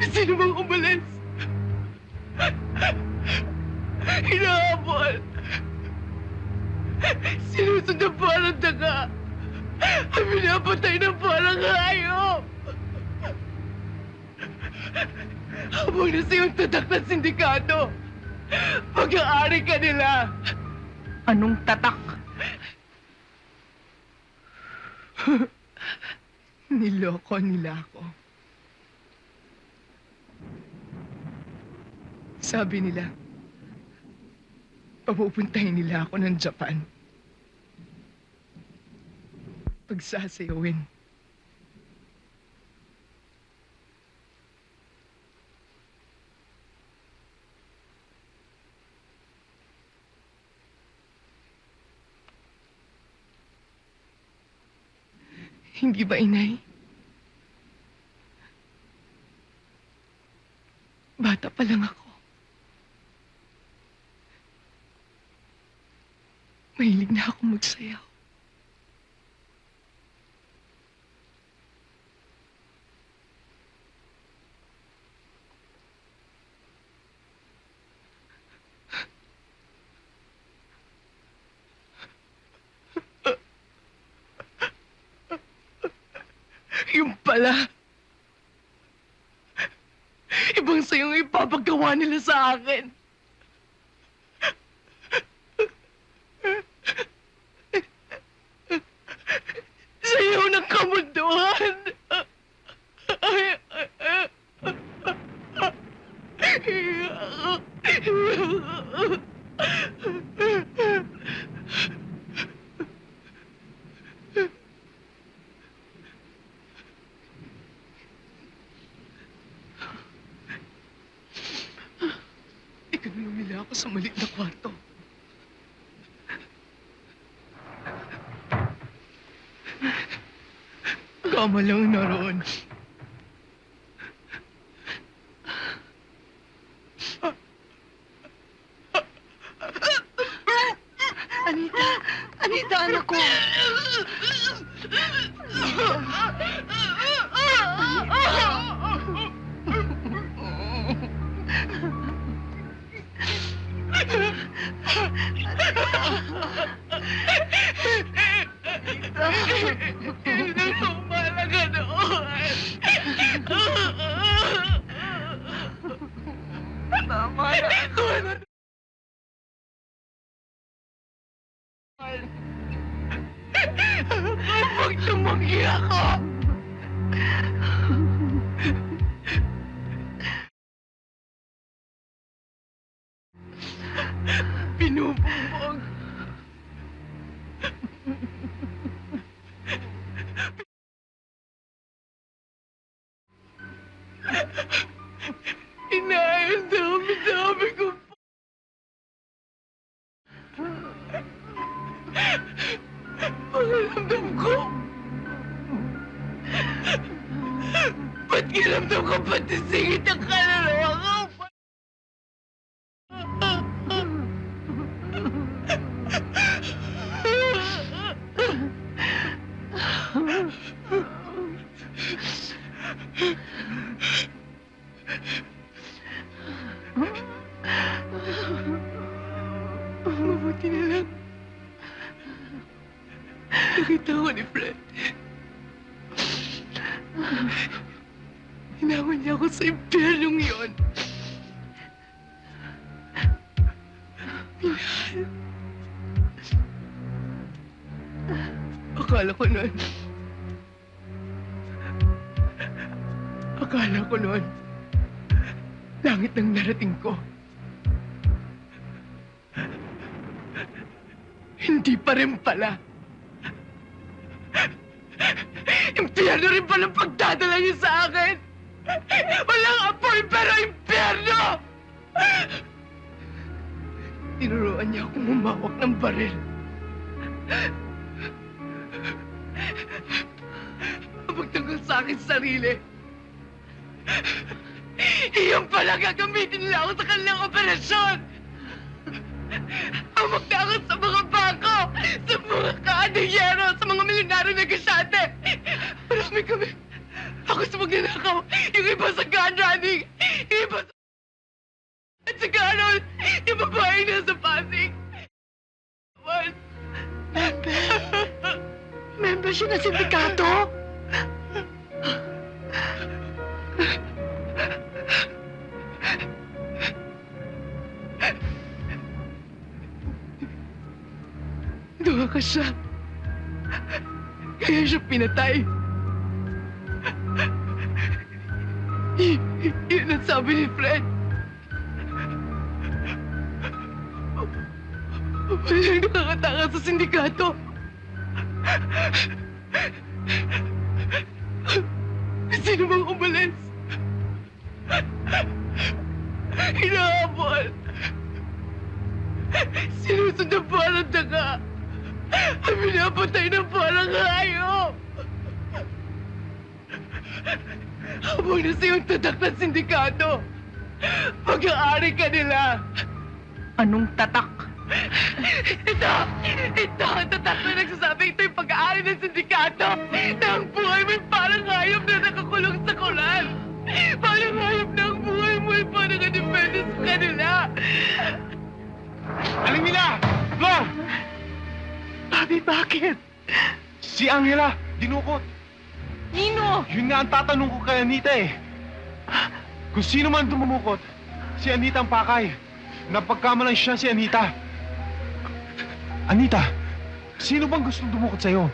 Sino bang umalis? Hinahabol. Sinusundan parang daga. At pinapatay ng parang hayop. Habang nasa yung tatak ng sindikato. Pag-aari ka nila. Anong tatak? Niloko nila ako. Sabi nila, papupuntahin nila ako ng Japan. Pagsasayawin. Hindi ba, inay? Bata pa lang ako. Mahilig na ako magsayaw. Yung pala. Ibang sayong ipapagawa nila sa akin. Sayaw ng kamunduhan. Ikanulong nila ako sa maliit na kwarto. Kama lang naroon. Anita! Anita, anak ko! Hindi ko Kapag tumanggi ako, Ba't kiramdam ko pati singit ang kaluluwa ko? Mabuti na lang. Nakita ko ni Fred. Hinaman niya ako sa impyernong yon. Minahal. Akala ko noon. Akala ko noon. Langit ang narating ko. Hindi pa rin pala. Impyerno rin pala pagdadala niyo sa akin. Walang apoy pero impyerno! Tinuruan niya akong humawak ng baril. Magtanggal sa akin sarili. Iyon pala gagamitin nila ako sa kanilang operasyon! Ang magtakot sa mga bangko, sa mga kaadiyero, sa mga milyonaryo negosyante ninakaw. Yung iba sa gun running. Yung iba sa... At saka ano, yung babae na sa Pasig. What? Member? Member siya ng sindikato? Duha ka siya. Kaya siya pinatay. Kaya siya pinatay. Yun ang sabi ni Fred. Walang nakakataka sa sindikato. Sino bang umalis? Hinahabol. Sinusundan parang daga. At pinapatay ng parang hayop. Habang nasa yung tatak ng sindikato. Pag-aari ka nila. Anong tatak? Ito! Ito ang tatak na nagsasabing ito yung pag-aari ng sindikato na ang buhay mo'y parang hayop na nakakulong sa kulan. Parang hayop na ang buhay mo'y parang nakadepende sa kanila. Aling nila! Flor! Bobby, bakit? Si Angela, dinukot. Nino! Yun nga ang tatanong ko kay Anita eh. Kung sino man dumumukot, si Anita ang pakay. Napagkamalan siya si Anita. Anita, sino bang gustong dumukot sa'yo?